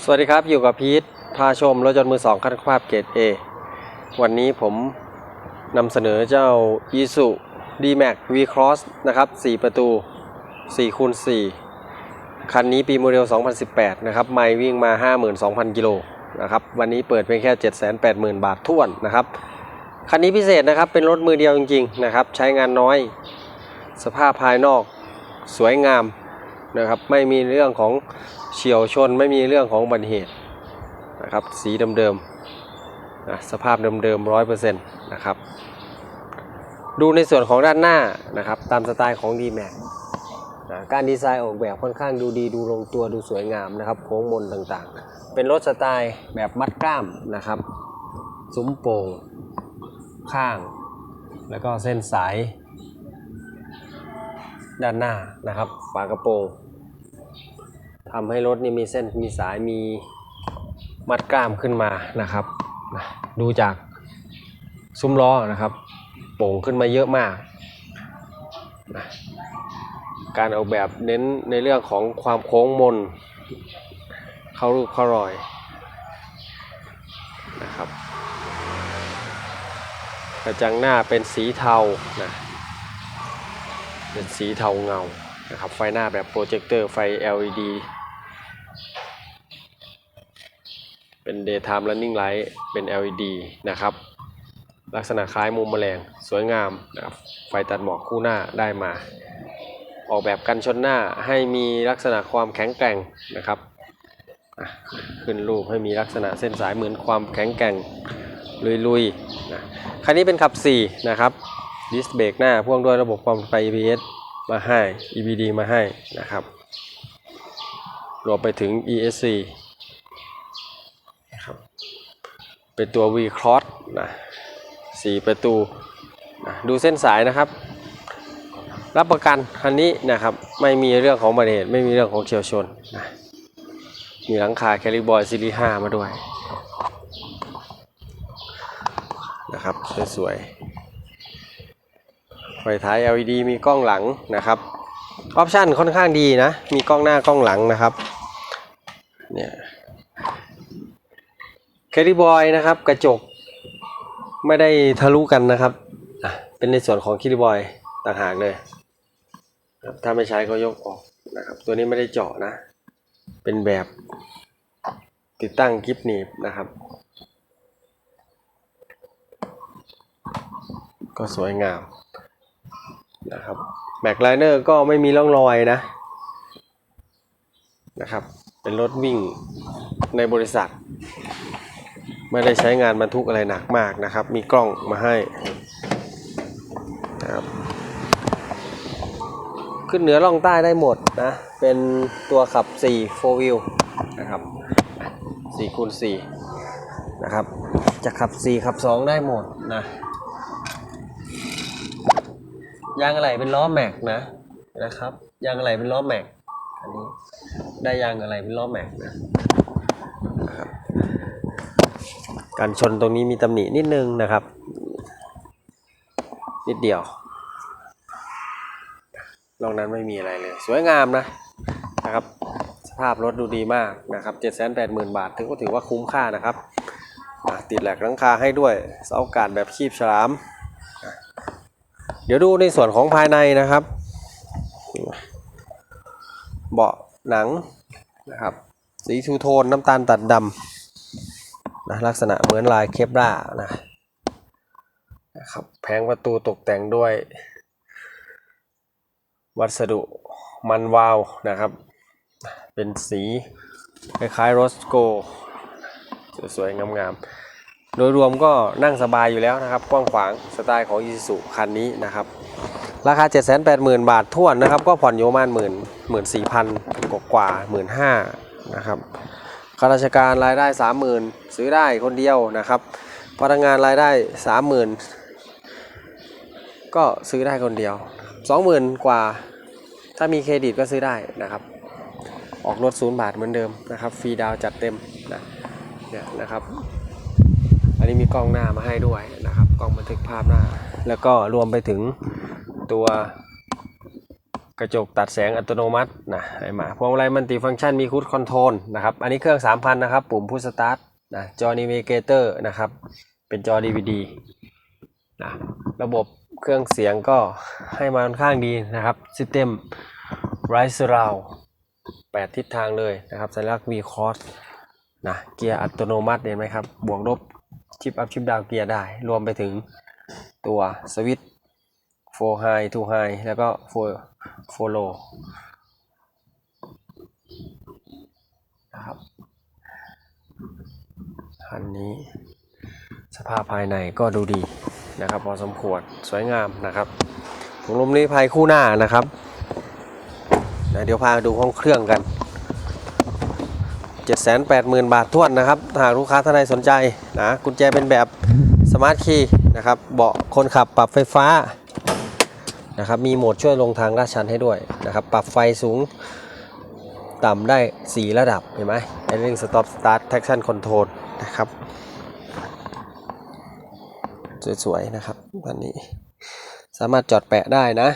สวัสดีครับ อยู่กับพีทพาชมรถยนต์มือสองคันภาพเกรด A วันนี้ผมนำเสนอเจ้า i s u D-Max V-Cross นะครับ 4 ประตู4คูณ4คันนี้ปีโมเดล 2018 นะครับ ไม่วิ่งมา 52,000 กิโลนะครับ วันนี้เปิดเพียงแค่ 780,000 บาทท้วนนะครับ คันนี้พิเศษนะครับ เป็นรถมือเดียวจริง ๆ นะครับ ใช้งานน้อย สภาพภายนอกสวยงาม นะครับ ไม่มีเรื่องของเฉียวชน ไม่มีเรื่องของอุบัติเหตุนะครับ สีเดิมๆนะสภาพเดิมๆร้อยเปอร์เซ็นต์นะครับ ดูในส่วนของด้านหน้านะครับ ตามสไตล์ของ d m a x นะการดีไซน์ออกแบบค่อนข้างดูดีดูลงตัวดูสวยงามนะครับ โค้งมนต่างๆ เป็นรถสไตล์แบบมัดกล้ามนะครับซุ้มโป่งข้าง แล้วก็เส้นสายด้านหน้านะครับ ฝากระโปรง ทำให้รถนี่มีเส้นมีสายมีมัดกล้ามขึ้นมานะครับ ดูจากซุ้มล้อนะครับโป่งขึ้นมาเยอะมากนะการออกแบบเน้นในเรื่องของความโค้งมนเข้ารูปเข้ารอยนะครับกระจังหน้าเป็นสีเทานะเป็นสีเทาเงานะครับไฟหน้าแบบโปรเจคเตอร์ไฟ LED เป็น daytime running light เป็น LED นะครับ ลักษณะคล้ายมุมแมลงสวยงามนะครับไฟตัดหมอกคู่หน้าได้มา ออกแบบกันชนหน้าให้มีลักษณะความแข็งแกร่งนะครับขึ้นรูปให้มีลักษณะเส้นสายเหมือนความแข็งแกร่งลุยๆนะคันนี้เป็นขับ 4 นะครับดิสเบรกหน้าพ่วงด้วยระบบความปลอดภัย ABS มาให้ EBD มาให้นะครับรวมไปถึง ESC นะครับ เป็นตัว V Cross นะสี่ประตูนะดูเส้นสายนะครับ รับประกันคันนี้นะครับไม่มีเรื่องของบัตเหตุไม่มีเรื่องของเฉียวชนนะมีหลังคาแคลิบอยซีรีส์5มาด้วยนะครับสวยๆไฟท้าย LED มีกล้องหลังนะครับออปชันค่อนข้างดีนะ มีกล้องหน้ากล้องหลังนะครับเนี่ย แคริบอยนะครับ กระจกไม่ได้ทะลุกันนะครับเป็นในส่วนของแคริบอยต่างหากเลยครับถ้าไม่ใช้ก็ยกออกนะครับ ตัวนี้ไม่ได้เจาะนะ เป็นแบบติดตั้งกิฟหนีบนะครับ ก็สวยงามนะครับแม็กไลเนอร์ก็ไม่มีร่องรอยนะนะครับ เป็นรถวิ่งในบริษัท ไม่ได้ใช้งานบรรทุกอะไรหนักมากนะครับ มีกล้องมาให้นะครับขึ้นเหนือล่องใต้ได้หมดนะ เป็นตัวขับ 4 4 wheel นะครับ4คูณ4นะครับ จะขับ 4 ขับ 2 ได้หมดนะยางอะไหล่เป็นล้อแม็กนะนะครับยางอะไหล่เป็นล้อแม็กอันนี้ได้ยางอะไหล่เป็นล้อแม็กนะนะครับ การชนตรงนี้มีตำหนินิดนึงนะครับ นิดเดียวนอกนั้นไม่มีอะไรเลย สวยงามนะนะครับ สภาพรถดูดีมากนะครับ780,000บาทถือก็ถือว่าคุ้มค่านะครับ ติดแหลกหลังคาให้ด้วยเสาอากาศแบบคีบฉลาม เดี๋ยวดูในส่วนของภายในนะครับ เบาะหนังนะครับ สีทูโทนน้ำตาลตัดดำ นะลักษณะเหมือนลายเคปรานะนะครับแผงประตูตกแต่งด้วย วัสดุมันวาวนะครับ เป็นสีคล้ายๆโรสโกสวยๆ งามๆ โดยรวมก็นั่งสบายอยู่แล้วนะครับ กว้างขวางสไตล์ของ Isuzu คันนี้นะครับ ราคา 780,000 บาททวนนะครับ ก็ผ่อนอยู่ประมาณหมื่นหมื่นสี่พันกว่ากว่าหมื่นห้านะครับ ข้าราชการรายได้ 30,000 ซื้อได้คนเดียวนะครับ พนักงานรายได้ 30,000 ก็ซื้อได้คนเดียว 20,000 กว่า ถ้ามีเครดิตก็ซื้อได้นะครับ ออกรถศูนย์บาทเหมือนเดิมนะครับ ฟรีดาวจัดเต็มนะเนี่ยนะครับ อันนี้มีกล้องหน้ามาให้ด้วยนะครับ กล้องบันทึกภาพหน้า แล้วก็รวมไปถึงตัว กระจกตัดแสงอัตโนมัตินะให้มาพวงมาลัยมันติฟังก์ชันมีคูดคอนโทรลนะครับอันนี้เครื่อง 3,000 นะครับ ปุ่มพุชสตาร์ทนะจอนิเวเกเตอร์นะครับ เป็นจอ DVD นะระบบเครื่องเสียงก็ให้มาค่อนข้างดีนะครับ System Rise Surround 8ทิศทางเลยนะครับสัญลักษณ์ V Cross นะเกียร์อัตโนมัติเห็นไหมครับ บวกลบชิปอัพชิปดาวเกียร์ได้ รวมไปถึงตัวสวิตช์ 4 high 2 high แล้วก็4 4 low นะครับคันนี้สภาพภายในก็ดูดีนะครับ พอสมควรสวยงามนะครับถุงลมนิรภัยคู่หน้านะครับนะเดี๋ยวพาดูห้องเครื่องกัน 780,000 บาททวนนะครับหากลูกค้าท่านใดสนใจนะกุญแจเป็นแบบสมาร์ทคีย์นะครับ เบาะคนขับปรับไฟฟ้า นะครับ มีโหมดช่วยลงทางลาดชันให้ด้วยนะครับ ปรับไฟสูงต่ำได้ 4 ระดับ เห็นไหม Idling Stop Start Traction Control นะครับ สวยๆ นะครับอันนี้ สามารถจอดแปะได้นะ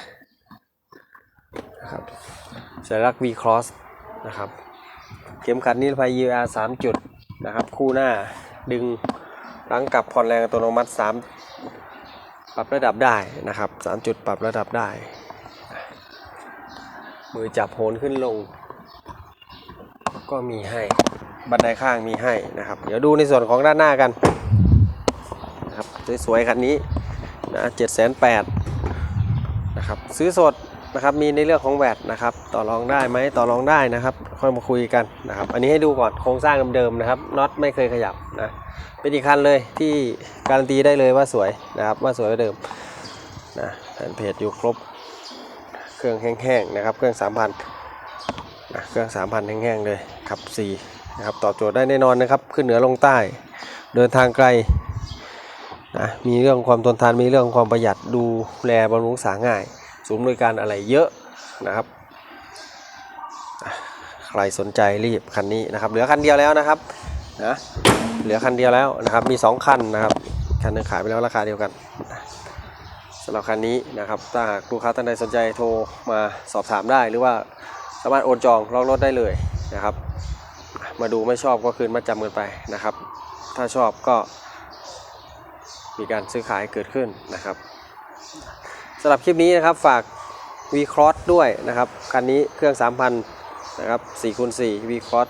นะครับสัญลักษณ์ V Cross นะครับ เข็มขัดนิรภัย UR 3 จุดนะครับ คู่หน้าดึงรั้งกลับผ่อนแรงอัตโนมัติ 3 ปรับระดับได้นะครับ3จุดปรับระดับได้ มือจับโหนขึ้นลง ก็มีให้บันไดข้างมีให้นะครับ เดี๋ยวดูในส่วนของด้านหน้ากันนะครับสวยๆคันนี้นะเจ็ดแสนแปดนะครับซื้อสดนะครับมีในเรื่องของแวดนะครับต่อรองได้ไหมต่อรองได้นะครับ ค่อยมาคุยกันนะครับ อันนี้ให้ดูก่อนโครงสร้างเดิมๆนะครับน็อตไม่เคยขยับ นะเป็นอีกคันเลยที่การันตีได้เลยว่าสวยนะครับว่าสวยกว่าเดิมนะแผ่นเพจอยู่ครบเครื่องแห้งๆนะครับเครื่อง 3,000นะเครื่อง 3,000 แห้งๆเลยขับ 4 นะครับ ตอบโจทย์ได้แน่นอนนะครับ ขึ้นเหนือลงใต้ เดินทางไกลนะมีเรื่องความทนทานมีเรื่องความประหยัดดูแลบำรุงรักษาง่าย สูงบริการอะไรเยอะนะครับใครสนใจรีบคันนี้นะครับ เหลือคันเดียวแล้วนะครับนะ เหลือคันเดียวแล้วนะครับ มี 2 คันนะครับ คันหนึงขายไปแล้วราคาเดียวกันสำหรับคันนี้นะครับ ถ้าหากลูกค้าท่านใดสนใจโทรมาสอบถามได้ หรือว่าสามารถโอนจองล็อกรถได้เลยนะครับ มาดูไม่ชอบก็คืนมาจำเงินไปนะครับ ถ้าชอบก็มีการซื้อขายเกิดขึ้นนะครับสำหรับคลิปนี้นะครับฝาก V Cross ด้วยนะครับ คันนี้เครื่อง 3,000 นะครับ4คูณ4 V Cross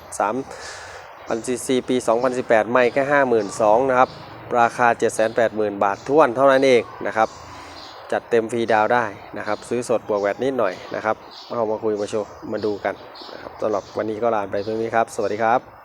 3,000 cc ปี 2018 ไม่แค่ 52,000นะครับ ราคา 780,000 บาทท้วนเท่านั้นเองนะครับ จัดเต็มฟรีดาวได้นะครับ ซื้อสดบวกแวดนิดหน่อยนะครับเอามาคุยมาโชว์มาดูกันนะครับสำหรับวันนี้ก็ลาไปเพียงนี้ครับ สวัสดีครับ